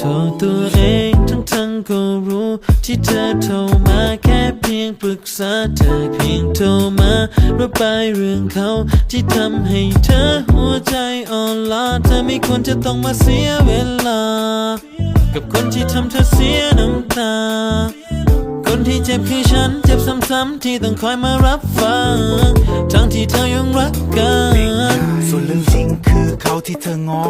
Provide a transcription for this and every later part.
ทษตัวเองทั้งทั้งก็รู้ ที่เธอโทรมาแค่เพียงปรึกษาเธอเพียงโทรมาระบายเรื่องเขา ที่ทำให้เธอหัวใจอ่อนล้าเธอไม่ควรจะต้องมาเสียเวลา กับคนที่ทำเธอเสียน้ำตา คนที่เจ็บคือฉันเจ็บซ้ำๆที่ต้องคอยมารับฟัง ทั้งที่เธอยังรักกัน ส่วนเรื่องจริงคือเขาที่เธองอ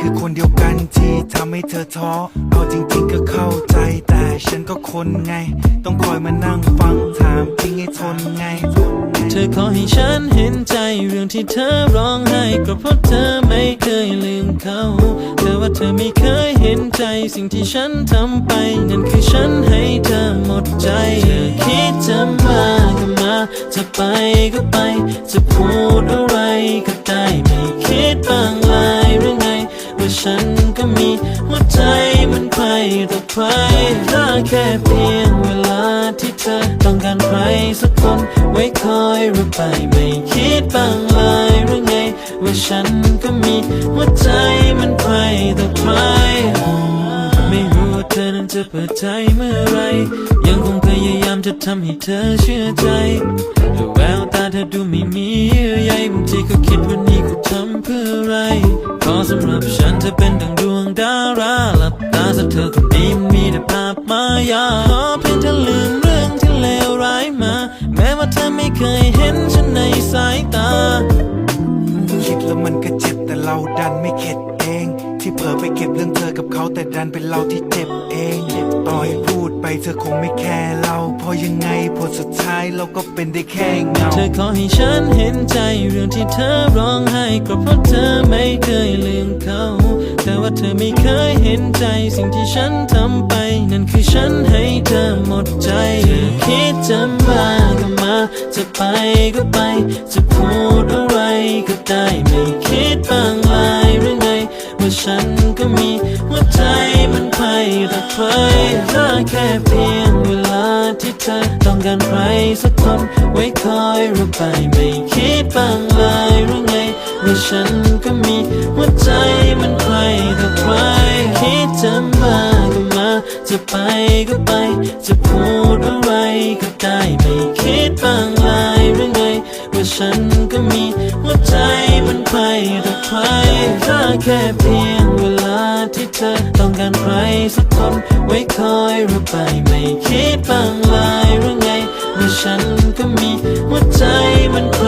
คือคนเดียวกันที่ทำให้เธอท้อ เอาจริงๆก็เข้าใจแต่ฉันก็คนไง ต้องคอยมานั่งฟังถามจริงให้ทนไง เธอขอให้ฉันเห็นใจเรื่องที่เธอร้องไห้ก็เพราะเธอไม่เคยลืมเขา เธอว่าเธอไม่เคยเห็นใจสิ่งที่ฉันทำไป นั่นคือฉันให้เธอหมดใจ เธอคิดจะมาก็มา จะไปก็ไป จะพูดอะไรก็ได้ หัวใจมันใครต่อใครถ้าแค่เพียงเวลาที่เธอต้องการใครสักคน ไว้คอยหรือไปไม่คิดบ้างเลยหรือไง ว่าฉันก็มีหัวใจมันใครต่อใครไม่รู้ว่าเธอนั้นจะเปิดใจเมื่อไร ยังคงพยายามจะทำให้เธอเชื่อใจแต่แววตาเธอดูไม่มีเยื่อใยบางทีก็คิดว่านี่กูทำเพื่ออะไรเพราะสำหรับฉันเธอเป็นดัง ราหลับตาซะเธอคนนี้มันมีแต่ภาพมายาขอเพียงเธอลืมเรื่องที่เลวร้ายมา แม้ว่าเธอไม่เคยเห็นฉันในสายตา คิดแล้วมันก็เจ็บแต่เราดันไม่เข็ดเอง ที่เผลอไปเก็บเรื่องเธอกับเขาแต่ดันเป็นเราที่เจ็บเองต่อให้พูดไปเธอคงไม่แคร์เราเพราะยังไงผลสุดท้ายเราก็เป็นได้แค่เงา เธอขอให้ฉันเห็นใจเรื่องที่เธอร้องไห้ก็เพราะเธอไม่เคยลืมเขาแต่ ว่าเธอไม่เคยเห็นใจ สิ่งที่ฉันทำไป นั่นคือฉันให้เธอหมดใจเธอคิดจะมาก็มา จะไปก็ไป จะพูดอะไรก็ได้ไม่คิดบ้างเลยหรือไง ว่าฉันก็มีหัวใจมันใครต่อใครถ้าแค่เพียงเวลาที่เธอต้องการใครสักคนไว้คอยรือไปไม่คิดบ้างเลย ว่ฉันก็มีหัวใจมันไปรักใครค่าแค่เพียงเวลาที่เธอต้องการใครสักคนไว้คอยรับไปไม่คิดบางลายหรือไงว่าฉันก็มีหัวใจมันไป